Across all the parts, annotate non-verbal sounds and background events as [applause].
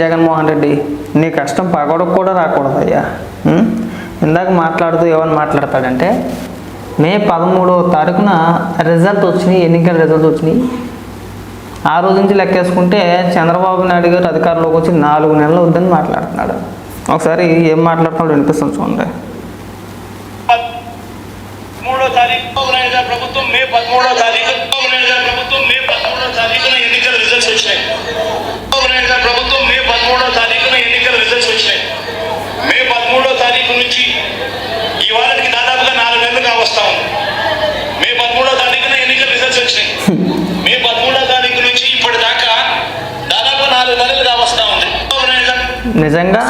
జగన్మోహన్ రెడ్డి నీ కష్టం పగడకు కూడా రాకూడదయ్యా. అయ్యా ఇందాక మాట్లాడుతూ ఏమని మాట్లాడతాడంటే మే పదమూడవ తారీఖున రిజల్ట్ వచ్చినాయి ఎన్నికల రిజల్ట్ వచ్చినాయి. ఆ రోజు నుంచి లెక్కేసుకుంటే చంద్రబాబు నాయుడు గారు అధికారంలోకి వచ్చి నాలుగు నెలలు వద్దని మాట్లాడుతున్నాడు. ఒకసారి ఏం మాట్లాడుతున్నాడు వినిపిస్తుంది చూడండి. మూడో తారీఖు ప్రభుత్వం మే పదమూడో తారీఖు ప్రభుత్వం మే పదమూడో తారీఖున ఎన్నికల రిజల్ట్స్ వచ్చాయి ప్రభుత్వం మే పదమూడో తారీఖున ఎన్నికల రిజల్ట్స్ వచ్చినాయి. మే పదమూడో తారీఖు నుంచి ఈ వారానికి దాదాపుగా నాలుగు నెలలు కావస్తా ఉంది. మే పదమూడో తారీఖున ఎన్నికల రిజల్ట్స్ వచ్చినాయి. [laughs] మే పదమూడో తారీఖు నుంచి ఇప్పటిదాకా దాదాపు నాలుగు నెలలు కావస్తా ఉంది. నిజంగా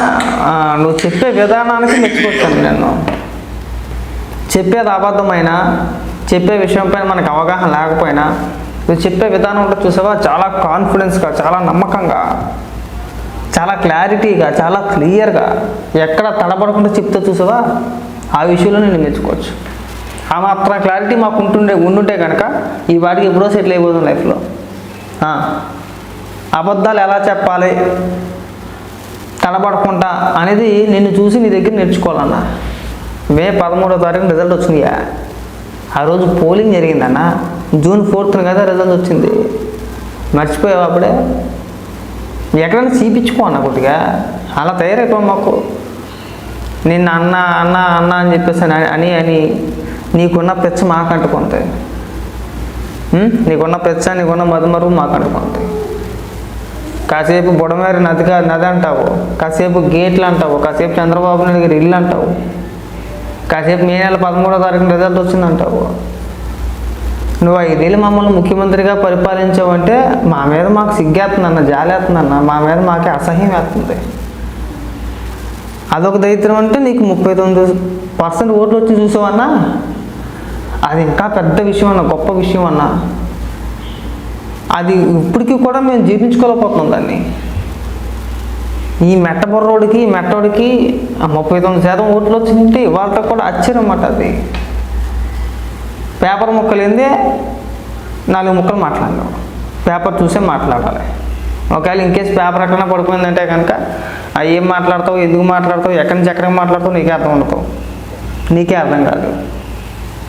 నువ్వు చెప్పే విధానానికి మెచ్చుకొచ్చాను నేను. చెప్పేది అబద్ధమైనా చెప్పే విషయంపై మనకు అవగాహన లేకపోయినా నువ్వు చెప్పే విధానం ఉంటే చూసావా? చాలా కాన్ఫిడెన్స్గా చాలా నమ్మకంగా. చాలా క్లారిటీగా చాలా క్లియర్గా ఎక్కడ తడబడకుండా చెప్తే చూసావా? ఆ విషయంలో నేను మెచ్చుకోవచ్చు ఆ మాత్రం క్లారిటీ మాకు ఉంటుండే ఉండుంటే కనుక ఈ వాడికి ఎప్పుడో సెటిల్ అయిపోతుంది లైఫ్లో. అబద్ధాలు ఎలా చెప్పాలి? తడబడకుండా అనేది నిన్ను చూసి నీ దగ్గర నేర్చుకోవాలన్నా. మే పదమూడో తారీఖు రిజల్ట్ వచ్చిందియా ఆ రోజు పోలింగ్ జరిగిందన్న. జూన్ ఫోర్త్న కదా రిజల్ట్ వచ్చింది. మర్చిపోయావు అప్పుడే? ఎక్కడైనా చూపించుకో అన్న కొద్దిగా. అలా తయారైపో మాకు. నిన్న అన్న అన్న అన్న అని చెప్పేసి అని అని నీకున్న పెచ్చ మాకు అంటుకుంటాయి నీకున్న పెచ్చ నీకున్న మధుమరువు మాకు అంటుకుంటాయి కాసేపు బుడమేరు నదిగా నది అంటావు. కాసేపు గేట్లు అంటావు. కాసేపు చంద్రబాబు నాయుడు గారి ఇల్లు అంటావు. కాసేపు మే నెల పదమూడో తారీఖున రిజల్ట్ వచ్చిందంటావు. నువ్వు ఐదేళ్ళు మమ్మల్ని ముఖ్యమంత్రిగా పరిపాలించావంటే మా మీద మాకు సిగ్గేస్తుందన్న జాలేస్తుందన్న మా మీద మాకే అసహ్యం వేస్తుంది అదొక దరిద్రం అంటే నీకు ముప్పై తొమ్మిది పర్సెంట్ ఓట్లు వచ్చి చూసావన్నా? అది ఇంకా పెద్ద విషయం అన్న గొప్ప విషయం అన్నా అది ఇప్పటికీ కూడా మేము జీర్ణించుకోలేకపోతున్నాం దాన్ని. ఈ మెట్టబొర్రోడికి మెట్టోడికి ఆ ముప్పై తొమ్మిది శాతం ఓట్లు వచ్చిందంటే వాళ్ళతో కూడా ఆశ్చర్యం అన్నమాట అది. పేపర్ ముక్కలేందే నాలుగు ముక్కలు మాట్లాడినాం. పేపర్ చూసే మాట్లాడాలి. ఒకవేళ ఇన్కేస్ పేపర్ ఎక్కడైనా పడిపోయిందంటే కనుక అవి ఏం మాట్లాడతావు ఎందుకు మాట్లాడతావు ఎక్కడి నుంచి ఎక్కడికి మాట్లాడతావు నీకే అర్థం ఉండదు నీకే అర్థం కాదు.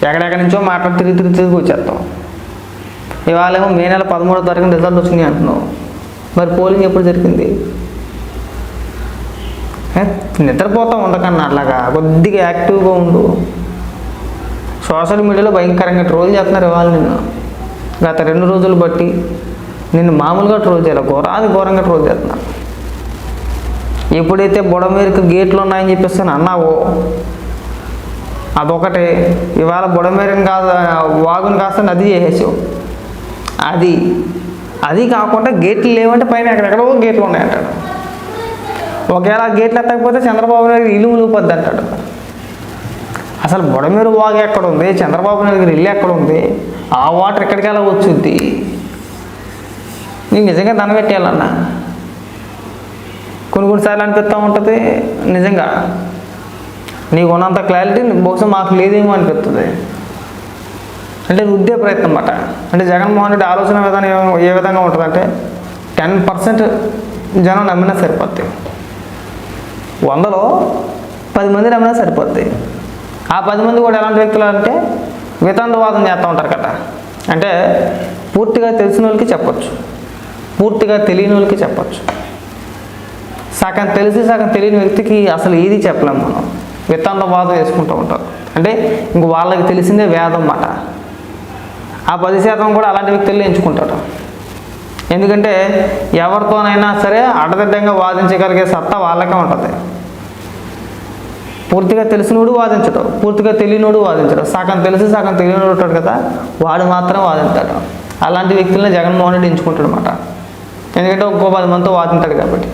ఎక్కడెక్కడి నుంచో మాట్లాడి తిరిగి తిరిగి తిరిగి వచ్చేస్తావు ఇవాళ ఏమో మే నెల పదమూడో తారీఖున రిజల్ట్ వచ్చింది అంటున్నావు. మరి పోలింగ్ ఎప్పుడు జరిగింది? ఏ, నిద్రపోతా ఉండకన్నా అట్లాగా. కొద్దిగా యాక్టివ్గా ఉండు. సోషల్ మీడియాలో భయంకరంగా ట్రోల్ చేస్తున్నారు ఇవాళ నిన్ను. గత రెండు రోజులు బట్టి నిన్ను మామూలుగా ట్రోల్ చేయాలి ఘోరాది ఘోరంగా ట్రోల్ చేస్తున్నారు ఎప్పుడైతే బుడమేరుకు గేట్లు ఉన్నాయని చెప్పేసి అని అన్నావో అదొకటే. ఇవాళ బుడమేరుని కాదు వాగుని కాస్త నది చేసేసావు. అది అది కాకుండా గేట్లు లేవంటే పైన ఎక్కడెక్కడో గేట్లు ఉన్నాయంటాడు. ఒకవేళ గేట్లు ఎత్తకపోతే చంద్రబాబు నాయుడు ఇల్లు మునిగిపోద్ది అంటాడు అసలు బుడమేరు వాగు ఎక్కడ ఉంది చంద్రబాబు నాయుడు గారి ఇల్లు ఎక్కడ ఉంది ఆ వాటర్ ఎక్కడికి ఎలా వచ్చుద్ది నీకు నిజంగా దండ పెట్టేయాలన్నా? కొన్ని కొన్నిసార్లు అనిపిస్తూ ఉంటుంది నిజంగా. నీకు ఉన్నంత క్లారిటీ బహుశా మాకు లేదేమో అనిపిస్తుంది. అంటే ఉద్దే ప్రయత్నం అన్నమాట. అంటే జగన్మోహన్ రెడ్డి ఆలోచన విధానం ఏ- ఏ విధంగా ఉంటుందంటే టెన్ పర్సెంట్ జనం నమ్మినా సరిపోద్ది. వందలో పది మంది నమ్మినా సరిపోద్ది. ఆ పది మంది కూడా ఎలాంటి వ్యక్తులు అంటే వితండవాదం చేస్తూ ఉంటారు కదా అంటే పూర్తిగా తెలిసిన వాళ్ళకి చెప్పచ్చు. పూర్తిగా తెలియని వాళ్ళకి చెప్పచ్చు. సగం తెలిసి సగం తెలియని వ్యక్తికి అసలు ఏది చెప్పలేము మనం. వితండవాదం వేసుకుంటూ ఉంటారు. అంటే ఇంక వాళ్ళకి తెలిసిందే వేదం మాట ఆ పది శాతం కూడా అలాంటి వ్యక్తుల్లో ఎంచుకుంటాడు ఎందుకంటే ఎవరితోనైనా సరే అడదిడ్డంగా వాదించగలిగే సత్తా వాళ్ళకే ఉంటుంది. పూర్తిగా తెలిసినోడు వాదించడు పూర్తిగా తెలియనోడు వాదించడు సగం తెలిసి సగం తెలియనోడు ఉంటాడు కదా వాడు మాత్రం వాదించాడు అలాంటి వ్యక్తులను జగన్మోహన్ రెడ్డి ఎంచుకుంటాడు అనమాట ఎందుకంటే ఒక్కో పది మందితో వాదింటాడు కాబట్టి.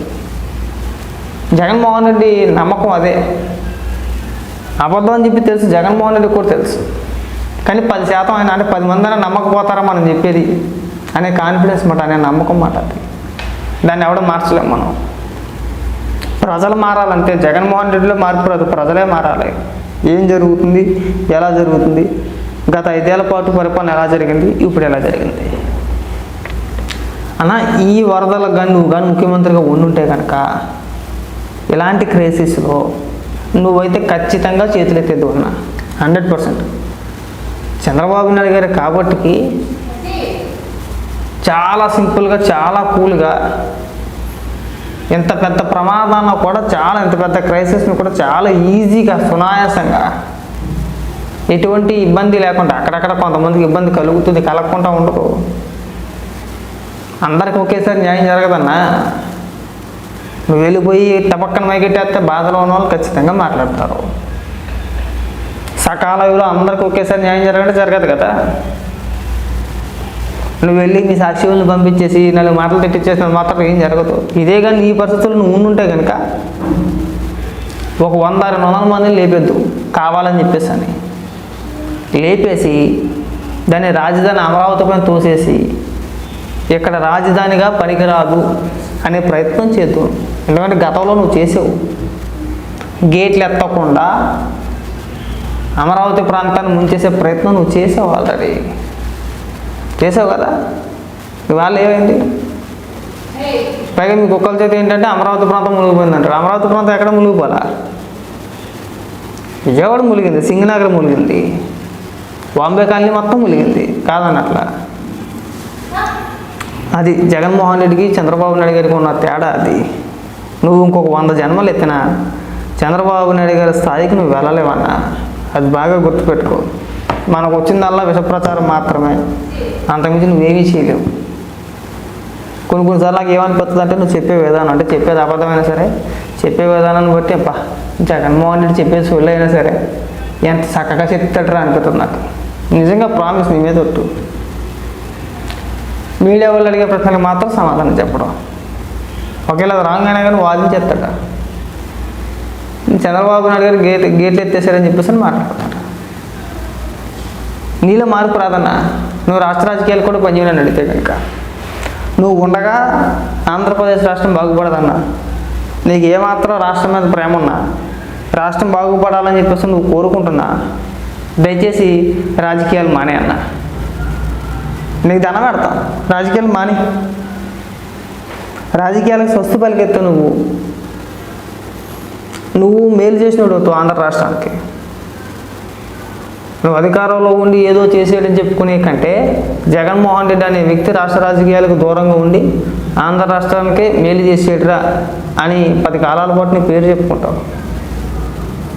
జగన్మోహన్ రెడ్డి నమ్మకం అదే. అబద్ధం అని చెప్పి తెలుసు జగన్మోహన్ రెడ్డి కూడా తెలుసు. కానీ పది శాతం ఆయన అంటే పది మంది అయినా నమ్మకపోతారా మనం చెప్పేది? అనే కాన్ఫిడెన్స్ మాట అనే నమ్మకం మాట అది. దాన్ని ఎవడో మార్చలేము మనం. ప్రజలు మారాలంటే జగన్మోహన్ రెడ్డిలో మార్పు రాదు ప్రజలే మారాలి. ఏం జరుగుతుంది? ఎలా జరుగుతుంది? గత ఐదేళ్ళ పాటు పరిపాలన ఎలా జరిగింది? ఇప్పుడు ఎలా జరిగింది? అన్న ఈ వరదలకు కానీ నువ్వు కానీ ముఖ్యమంత్రిగా ఉండుంటే కనుక ఇలాంటి క్రైసిస్లో నువ్వైతే ఖచ్చితంగా చేతులెత్తేద్దు అన్న. Hundred percent. చంద్రబాబు నాయుడు గారు కాబట్టికి చాలా సింపుల్గా చాలా కూల్గా ఇంత పెద్ద ప్రమాదాన్ని కూడా చాలా ఇంత పెద్ద క్రైసిస్ని కూడా చాలా ఈజీగా సునాయాసంగా ఎటువంటి ఇబ్బంది లేకుండా అక్కడక్కడ కొంతమందికి ఇబ్బంది కలుగుతుంది కలగకుండా ఉండదు అందరికి ఒకేసారి న్యాయం జరగదన్నా? నువ్వు వెళ్ళిపోయి తపక్కన మైకెట్టేస్తే బాధలో ఉన్న వాళ్ళు ఖచ్చితంగా మాట్లాడతారు. సకాలంలో అందరికి ఒకేసారి న్యాయం జరగడం జరగదు కదా? నువ్వు వెళ్ళి నీ సాక్షులను పంపించేసి నాలుగు మాటలు తెట్టించేసిన మాత్రం ఏం జరగదు. ఇదే కానీ నీ పరిస్థితులు నువ్వు ఉండుంటే కనుక ఒక వంద రెండు వందల మందిని లేపేద్దు. కావాలని చెప్పేసి అని లేపేసి దాన్ని రాజధాని అమరావతి పైన తోసేసి ఇక్కడ రాజధానిగా పనికిరాదు అనే ప్రయత్నం చేద్దాం. ఎందుకంటే గతంలో నువ్వు చేసావు. గేట్లు ఎత్తకుండా అమరావతి ప్రాంతాన్ని ముంచేసే ప్రయత్నం నువ్వు చేసావు ఆల్రెడీ చేసావు కదా? ఇవాళ ఏమైంది? పైగా మీకు ఒక్కరి చేతి ఏంటంటే అమరావతి ప్రాంతం మునిగిపోయిందంటారు అమరావతి ప్రాంతం ఎక్కడ మునిగిపోలా విజయవాడ మునిగింది సింగనగర్ మునిగింది బాంబే కాలనీ మొత్తం మునిగింది. కాదన్నట్లా? అది జగన్మోహన్ రెడ్డికి చంద్రబాబు నాయుడు గారికి ఉన్న తేడా అది. నువ్వు ఇంకొక వంద జన్మలు ఎత్తినా చంద్రబాబు నాయుడు గారి స్థాయికి నువ్వు వెళ్ళలేవన్నా. అది బాగా గుర్తుపెట్టుకో. మనకు వచ్చిందల్లా విషప్రచారం మాత్రమే. అంతకుమించి నువ్వేమీ చేయలేవు. కొన్ని కొన్నిసార్లు నాకు ఏమనిపిస్తుంది అంటే నువ్వు చెప్పే విధానం అంటే చెప్పేది అబద్ధమైనా సరే చెప్పే విధానాన్ని బట్టి అబ్బా జగన్మోహన్ రెడ్డి చెప్పేది సొల్లు అయినా సరే ఎంత చక్కగా చెప్తాడరా అనిపిస్తుంది నాకు. నిజంగా ప్రామిస్ నీ మీద ఒట్టు. మీడియా వాళ్ళు అడిగే ప్రశ్నలకు మాత్రం సమాధానం చెప్పడం. ఒకవేళ అది రాంగ్ అయినా కానీ వాదించేస్తాడ చంద్రబాబు నాయుడు గారు గేట్ గేట్లు ఎత్తేసారని చెప్పేసి మాట్లాడతాను నీలో మార్పు రాదన్నా. నువ్వు రాష్ట్ర రాజకీయాలు కూడా పనిచేయాలని అడిగితే కనుక నువ్వు ఉండగా ఆంధ్రప్రదేశ్ రాష్ట్రం బాగుపడదన్నా. నీకు ఏమాత్రం రాష్ట్రం మీద ప్రేమ ఉన్నా. రాష్ట్రం బాగుపడాలని చెప్పేసి నువ్వు కోరుకుంటున్నా. దయచేసి రాజకీయాలు మానే అన్న. నీకు దండం పెడతాం. రాజకీయాలు మాని. రాజకీయాలకు స్వస్తి పలికెత్తు నువ్వు. నువ్వు మేలు చేసినోడు ఆంధ్ర రాష్ట్రానికి. నువ్వు అధికారంలో ఉండి ఏదో చేసేయడని చెప్పుకునే కంటే జగన్మోహన్ రెడ్డి అనే వ్యక్తి రాష్ట్ర రాజకీయాలకు దూరంగా ఉండి ఆంధ్ర రాష్ట్రానికి మేలు చేసేటరా అని పది కాలాల పాటు నీ పేరు చెప్పుకుంటావు.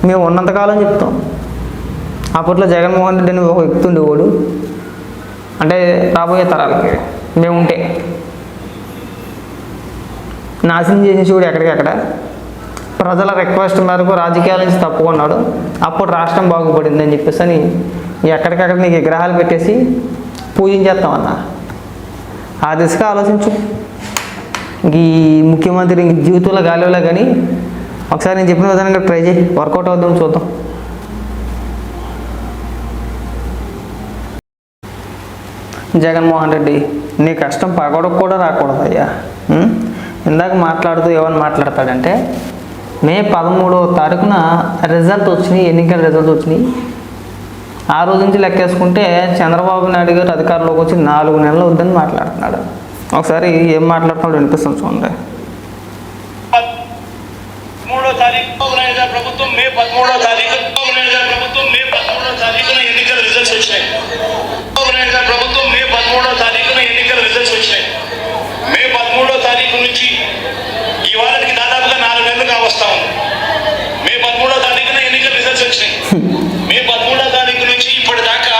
మేము ఉన్నంతకాలం చెప్తాం. అప్పట్లో జగన్మోహన్ రెడ్డి అని ఒక వ్యక్తి ఉండేవాడు. అంటే రాబోయే తరాలకి మేము ఉంటే నాశనం చేసిన చూడు ఎక్కడికక్కడ. ప్రజల రిక్వెస్ట్ మేరకు రాజకీయాల నుంచి తప్పుకున్నాడు. అప్పుడు రాష్ట్రం బాగుపడింది అని చెప్పేసి అని ఎక్కడికక్కడ నీకు విగ్రహాలు పెట్టేసి పూజించేస్తామన్న. ఆ దిశగా ఆలోచించు. ఈ ముఖ్యమంత్రి ఇంక జీవితంలో గాలిలో కానీ ఒకసారి నేను చెప్పిన విధంగా ట్రై చేయి. వర్కౌట్ అవుద్దాం చూద్దాం. జగన్మోహన్ రెడ్డి నీ కష్టం పగడకు కూడా రాకూడదు అయ్యా ఇందాక మాట్లాడుతూ ఏమని మాట్లాడతాడంటే మే పదమూడవ తారీఖున రిజల్ట్ వచ్చినాయి ఎన్నికల రిజల్ట్ వచ్చినాయి. ఆ రోజు నుంచి లెక్కేసుకుంటే చంద్రబాబు నాయుడు గారు అధికారంలోకి వచ్చి నాలుగు నెలలు వద్దని మాట్లాడుతున్నాడు. ఒకసారి ఏం మాట్లాడుతున్నాడు వినిపిస్తుంది చూడండి. మూడో తారీఖు ప్రభుత్వం మే పదమూడో తారీఖు ప్రభుత్వం మే పదమూడో తారీఖున ఎన్నికల రిజల్ట్స్ వచ్చినాయి చంద్రబాబు నాయుడు గారి ప్రభుత్వం మే పదమూడో తారీఖున ఎన్నికల రిజల్ట్స్ వచ్చినాయి మే పదమూడో తారీఖు నుంచి ఈ వారానికి దాదాపుగా నాలుగు నెలలు కావస్తా ఉంది మే పదమూడో తారీఖున ఎన్నికల రిజల్ట్స్ వచ్చినాయి మే పదమూడో తారీఖు నుంచి ఇప్పటిదాకా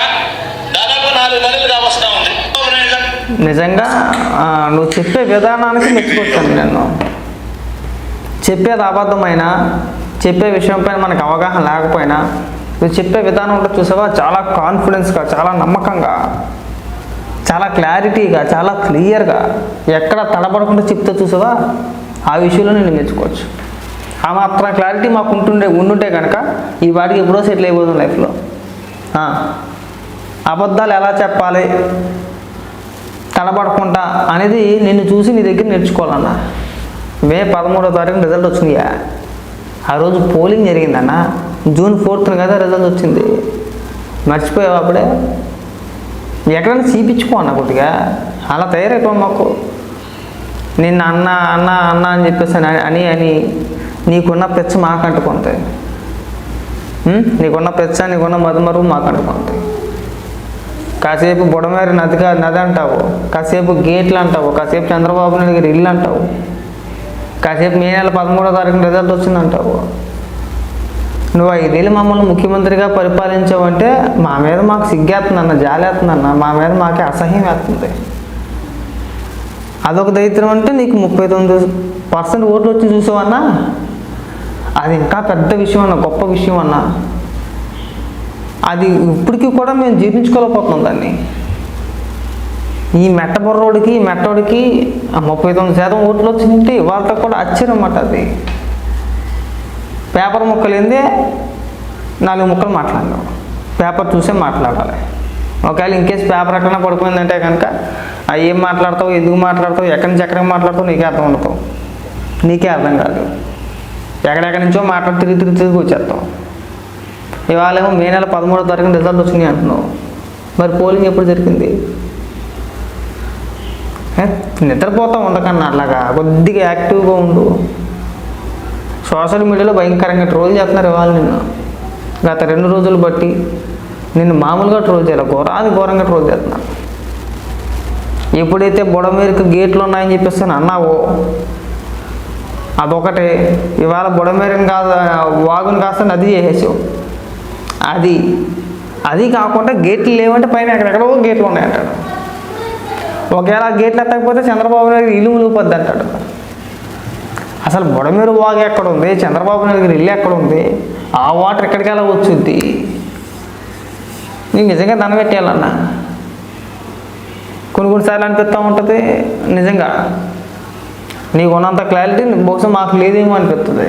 దాదాపు నాలుగు నెలలు కావస్తా ఉంది చంద్రబాబు నాయుడు గారు నిజంగా నువ్వు చెప్పే విధానానికి మెచ్చుకొచ్చాను నేను. చెప్పేది అబద్ధమైనా చెప్పే విషయంపైన మనకు అవగాహన లేకపోయినా నువ్వు చెప్పే విధానం ఉంటుంది చూసావా? చాలా కాన్ఫిడెన్స్గా చాలా నమ్మకంగా చాలా క్లారిటీగా చాలా క్లియర్గా ఎక్కడ తడబడకుండా చెప్తే చూసావా? ఆ విషయంలో నేను మెచ్చుకోవచ్చు. ఆ మాత్రం క్లారిటీ మాకు ఉంటుండే ఉండుంటే కనుక ఈ వాడికి ఎప్పుడో సెటిల్ అయిపోతుంది లైఫ్లో అబద్ధాలు ఎలా చెప్పాలి? తడబడకుండా అనేది నిన్ను చూసి నీ దగ్గర నేర్చుకోవాలన్న. మే పదమూడో తారీఖు రిజల్ట్ వచ్చిందియా? ఆ రోజు పోలింగ్ జరిగిందన్న. జూన్ ఫోర్త్న కదా రిజల్ట్ వచ్చింది. మర్చిపోయావు అప్పుడే? ఎక్కడైనా చూపించుకో అన్న కొద్దిగా. అలా తయారైపో మాకు. నిన్న అన్న అన్న అన్న అని చెప్పేసి అని అని నీకున్న పెచ్చ మాకు అంటుకుంటాయి నీకున్న పెచ్చ నీకున్న మధుమరువు మాకు అంటుకుంటాయి కాసేపు బుడమేరు నదిగా నది అంటావు కాసేపు గేట్లు అంటావు కాసేపు చంద్రబాబు నాయుడు గారి ఇల్లు అంటావు కాసేపు మే నెల పదమూడో తారీఖున రిజల్ట్ వచ్చిందంటావు. నువ్వు ఐదేళ్ళు మమ్మల్ని ముఖ్యమంత్రిగా పరిపాలించావంటే మా మీద మాకు సిగ్గేస్తుందన్న జాలేస్తుందన్న మా మీద మాకే అసహ్యం వేస్తుంది. అదొక దరిద్రం అంటే నీకు ముప్పై తొమ్మిది పర్సెంట్ ఓట్లు వచ్చి చూసావన్నా? అది ఇంకా పెద్ద విషయం అన్న గొప్ప విషయం అన్నా. అది ఇప్పటికీ కూడా మేము జీర్ణించుకోలేకపోతున్నాం దాన్ని. ఈ మెట్టబుర్రోడికి ఈ మెట్టోడికి ఆ ముప్పై తొమ్మిది శాతం ఓట్లు వచ్చింది వాళ్ళతో కూడా ఆశ్చర్యం అన్నమాట అది. పేపర్ ముక్కలు ఏంది? నాలుగు ముక్కలు మాట్లాడినాం. పేపర్ చూసే మాట్లాడాలి. ఒకవేళ ఇన్కేస్ పేపర్ ఎక్కడైనా పడిపోయిందంటే కనుక ఆ ఏం మాట్లాడతావు ఎందుకు మాట్లాడతావు ఎక్కడి నుంచి ఎక్కడికి మాట్లాడతావు నీకే అర్థం ఉండదు. నీకే అర్థం కాదు. ఎక్కడెక్కడి నుంచో మాట్లాడి తిరిగి తిరిగి తిరిగి వచ్చేస్తాం. ఇవాళ ఏమో మే నెల పదమూడో తారీఖున రిజల్ట్ వచ్చినాయి అంటున్నావు. మరి పోలింగ్ ఎప్పుడు జరిగింది? నిద్రపోతా ఉండకన్నా అట్లాగా. కొద్దిగా యాక్టివ్గా ఉండు. సోషల్ మీడియాలో భయంకరంగా ట్రోల్ చేస్తున్నారు ఇవాళ నిన్ను. గత రెండు రోజులు బట్టి నిన్ను మామూలుగా ట్రోల్ చేయాలి. ఘోరాది ఘోరంగా ట్రోల్ చేస్తున్నారు ఎప్పుడైతే బుడమేరుకు గేట్లు ఉన్నాయని చెప్పేసి అని అన్నావో అదొకటే. ఇవాళ బుడమేరని కాదు వాగుని కాస్త నది చేసేసావు. అది అది కాకుండా గేట్లు లేవంటే పైన ఎక్కడెక్కడో గేట్లు ఉన్నాయంటాడు ఒకవేళ గేట్లు ఎత్తకపోతే చంద్రబాబు నాయుడు ఇల్లు మునిగిపోద్ది అంటాడు. అసలు బుడమేరు వాగు ఎక్కడ ఉంది చంద్రబాబు నాయుడు గారి ఇల్లు ఎక్కడ ఉంది ఆ వాటర్ ఎక్కడికి ఎలా వచ్చుద్ది? నీకు నిజంగా దండ పెట్టేయాలన్నా? కొన్ని కొన్నిసార్లు అనిపిస్తూ ఉంటుంది నిజంగా. నీకు ఉన్నంత క్లారిటీ బహుశా మాకు లేదేమో అనిపిస్తుంది.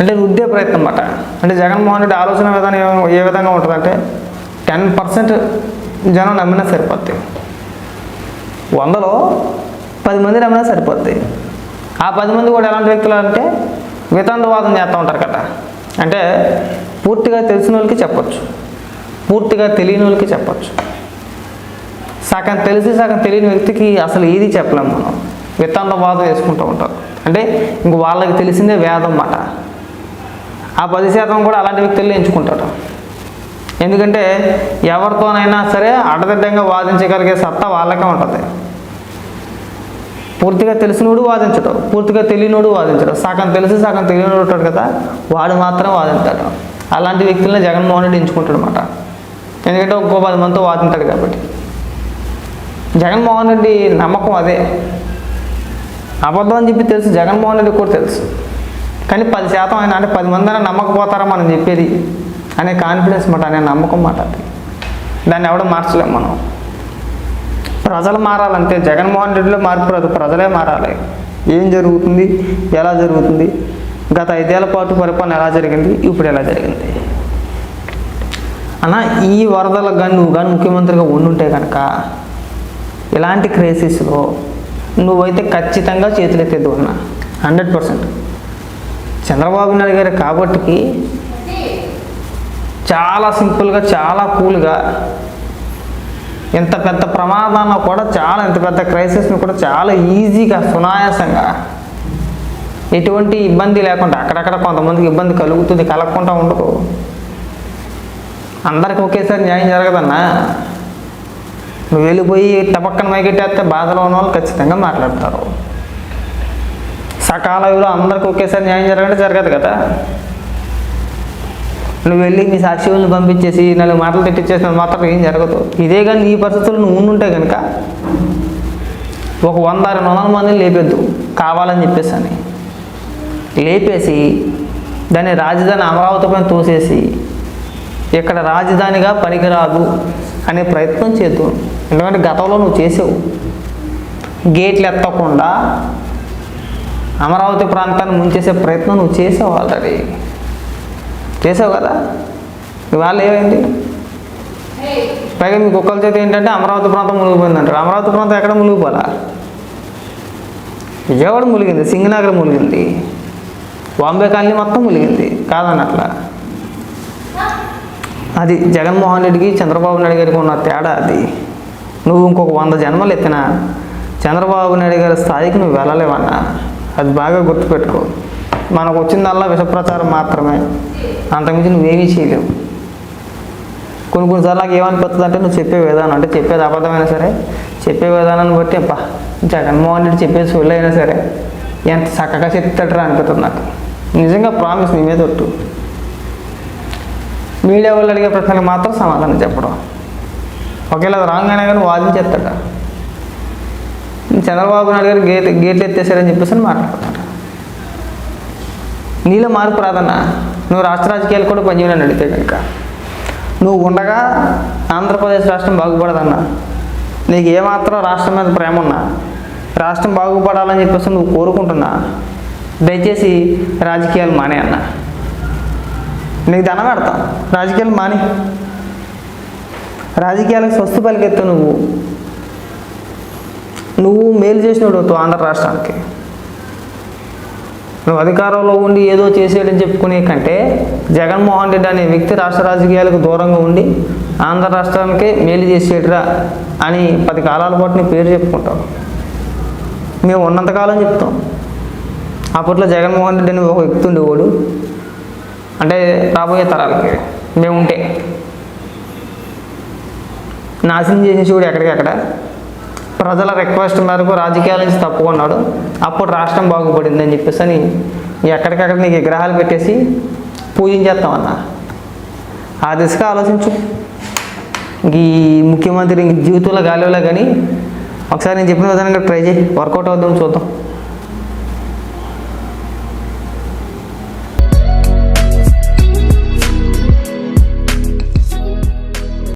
అంటే రుద్దే ప్రయత్నం అన్నమాట అంటే జగన్మోహన్ రెడ్డి ఆలోచన విధానం ఏ- విధంగా ఉంటుందంటే టెన్ పర్సెంట్ జనం నమ్మినా సరిపోద్ది. వందలో పది మంది నమ్మినా సరిపోద్ది. ఆ పది మంది కూడా ఎలాంటి వ్యక్తులు అంటే వితండవాదం చేస్తూ ఉంటారు కదా. అంటే పూర్తిగా తెలిసిన వాళ్ళకి చెప్పచ్చు. పూర్తిగా తెలియని వాళ్ళకి చెప్పచ్చు. సగం తెలిసి సగం తెలియని వ్యక్తికి అసలు ఏది చెప్పలేము మనం. వితండవాదం వేసుకుంటూ ఉంటారు. అంటే ఇంక వాళ్ళకి తెలిసిందే వేదం మాట ఆ పది శాతం కూడా అలాంటి వ్యక్తుల్ని ఎంచుకుంటాడు ఎందుకంటే ఎవరితోనైనా సరే అడదిడ్డంగా వాదించగలిగే సత్తా వాళ్ళకే ఉంటుంది. పూర్తిగా తెలిసినోడు వాదించడు పూర్తిగా తెలియనోడు వాదించడు. సగం తెలిసి సగం తెలియనోడు ఉంటాడు కదా వాడు మాత్రం వాదించాడు అలాంటి వ్యక్తులనే జగన్మోహన్ రెడ్డి ఎంచుకుంటాడు అనమాట ఎందుకంటే ఒక్కో పది మందితో వాదించాడు కాబట్టి. జగన్మోహన్ రెడ్డి నమ్మకం అదే. అబద్ధం అని చెప్పి తెలుసు జగన్మోహన్ రెడ్డి కూడా తెలుసు. కానీ పది శాతం ఆయన అంటే పది మంది అయినా నమ్మకపోతారా మనం చెప్పేది? అనే కాన్ఫిడెన్స్ మాట అనే నమ్మకం మాట అది. దాన్ని ఎవడం మార్చలేం మనం. ప్రజలు మారాలంటే జగన్మోహన్ రెడ్డిలో మార్పు రాదు ప్రజలే మారాలి. ఏం జరుగుతుంది? ఎలా జరుగుతుంది? గత ఐదేళ్ళ పాటు పరిపాలన ఎలా జరిగింది? ఇప్పుడు ఎలా జరిగింది? అన్న ఈ వరదలకు కానీ నువ్వు కానీ ముఖ్యమంత్రిగా ఉండుంటే కనుక ఇలాంటి క్రైసిస్లో నువ్వైతే ఖచ్చితంగా చేతులెత్తేద్దు అన్న. Hundred percent. చంద్రబాబు నాయుడు గారు కాబట్టి చాలా సింపుల్గా చాలా కూల్గా ఇంత పెద్ద ప్రమాదాన్ని కూడా చాలా ఇంత పెద్ద క్రైసిస్ని కూడా చాలా ఈజీగా సునాయాసంగా ఎటువంటి ఇబ్బంది లేకుండా అక్కడక్కడ కొంతమందికి ఇబ్బంది కలుగుతుంది కలగకుండా ఉండదు అందరికి ఒకేసారి న్యాయం జరగదన్నా? నువ్వు వెళ్ళిపోయి టపక్కన మైకెట్టేస్తే బాధలో ఉన్న వాళ్ళు ఖచ్చితంగా మాట్లాడతారు. సకాలంలో అందరికి ఒకేసారి న్యాయం జరగడం జరగదు కదా. నువ్వు వెళ్ళి నీ సాక్షి పంపించేసి నాలుగు మాటలు తిట్టించేసిన మాత్రం ఏం జరగదు. ఇదే కానీ ఈ పరిస్థితుల్లో నువ్వు ఉండుంటే కనుక ఒక వంద రెండు వందల మందిని లేపేద్దు. కావాలని చెప్పేసి అని. లేపేసి దాన్ని రాజధాని అమరావతి పైన తోసేసి ఇక్కడ రాజధానిగా పనికిరాదు అనే ప్రయత్నం చేద్దు. ఎందుకంటే గతంలో నువ్వు చేసావు. గేట్లు ఎత్తకుండా అమరావతి ప్రాంతాన్ని ముంచేసే ప్రయత్నం నువ్వు చేసావు ఆల్రెడీ చేసావు కదా? ఇవాళ ఏమైంది? పైగా మీకు ఒక్కరి చేతి ఏంటంటే అమరావతి ప్రాంతం మునిగిపోయింది అంటారు అమరావతి ప్రాంతం ఎక్కడ మునిగిపోలా? విజయవాడ మునిగింది సింగనగర్ మునిగింది బాంబే కాలనీ మొత్తం మునిగింది. కాదన్నట్లా? అది జగన్మోహన్ రెడ్డికి చంద్రబాబు నాయుడు గారికి ఉన్న తేడా అది. నువ్వు ఇంకొక వంద జన్మలు ఎత్తినా చంద్రబాబు నాయుడు గారి స్థాయికి నువ్వు వెళ్ళలేవన్నా. అది బాగా గుర్తుపెట్టుకో. మనకు వచ్చిందల్లా విషప్రచారం మాత్రమే. అంతకుమించి నువ్వేమీ చేయలేవు. కొన్ని కొన్నిసార్లు నాకు ఏమనిపిస్తుంది అంటే నువ్వు చెప్పే విధానం అంటే చెప్పేది అబద్ధమైనా సరే చెప్పే విధానాన్ని బట్టి అబ్బా జగన్మోహన్ రెడ్డి చెప్పేది సొల్లు అయినా సరే ఎంత చక్కగా చెప్తాడరా అనిపిస్తుంది నాకు. నిజంగా ప్రామిస్ నీ మీద ఒట్టు. మీడియా వాళ్ళు అడిగే ప్రశ్నలకు మాత్రం సమాధానం చెప్పడం. ఒకవేళ అది రాంగ్ అయినా కానీ వాదించేస్తాడా చంద్రబాబు నాయుడు గారు గేట్ గేట్లు ఎత్తేసారని చెప్పేసి అని నీలో మార్పు రాదన్నా నువ్వు రాష్ట్ర రాజకీయాలు కూడా పనిచేయని అడిగితే కనుక నువ్వు ఉండగా ఆంధ్రప్రదేశ్ రాష్ట్రం బాగుపడదన్నా నీకు ఏమాత్రం రాష్ట్రం మీద ప్రేమ ఉన్నా రాష్ట్రం బాగుపడాలని చెప్పేసి నువ్వు కోరుకుంటున్నా దయచేసి రాజకీయాలు మానే అన్న. నీకు దండం పెడతాం. రాజకీయాలు మాని. రాజకీయాలకు స్వస్తి పలికెత్తు నువ్వు. నువ్వు మేలు చేసినాడు అవుతావు ఆంధ్ర రాష్ట్రానికి. నువ్వు అధికారంలో ఉండి ఏదో చేసేయడం చెప్పుకునే కంటే జగన్మోహన్ రెడ్డి అనే వ్యక్తి రాష్ట్ర రాజకీయాలకు దూరంగా ఉండి ఆంధ్ర రాష్ట్రానికే మేలు చేసేటరా అని పది కాలాల పాటు నీ పేరు చెప్పుకుంటావు. మేము ఉన్నంతకాలం చెప్తాం. అప్పట్లో జగన్మోహన్ రెడ్డి అని ఒక వ్యక్తి ఉండేవాడు. అంటే రాబోయే తరాలకి మేము ఉంటే నాశనం కూడా ఎక్కడికక్కడ. ప్రజల రిక్వెస్ట్ మేరకు రాజకీయాల నుంచి తప్పుకున్నాడు. అప్పుడు రాష్ట్రం బాగుపడింది అని చెప్పేసి అని ఎక్కడికక్కడ నీకు విగ్రహాలు పెట్టేసి పూజించేస్తామన్న. ఆ దిశగా ఆలోచించు. ఈ ముఖ్యమంత్రి జీవితంలో గాలిలో కానీ ఒకసారి నేను చెప్పిన విధానంగా ట్రై చేయి. వర్కౌట్ అవుద్దాం చూద్దాం.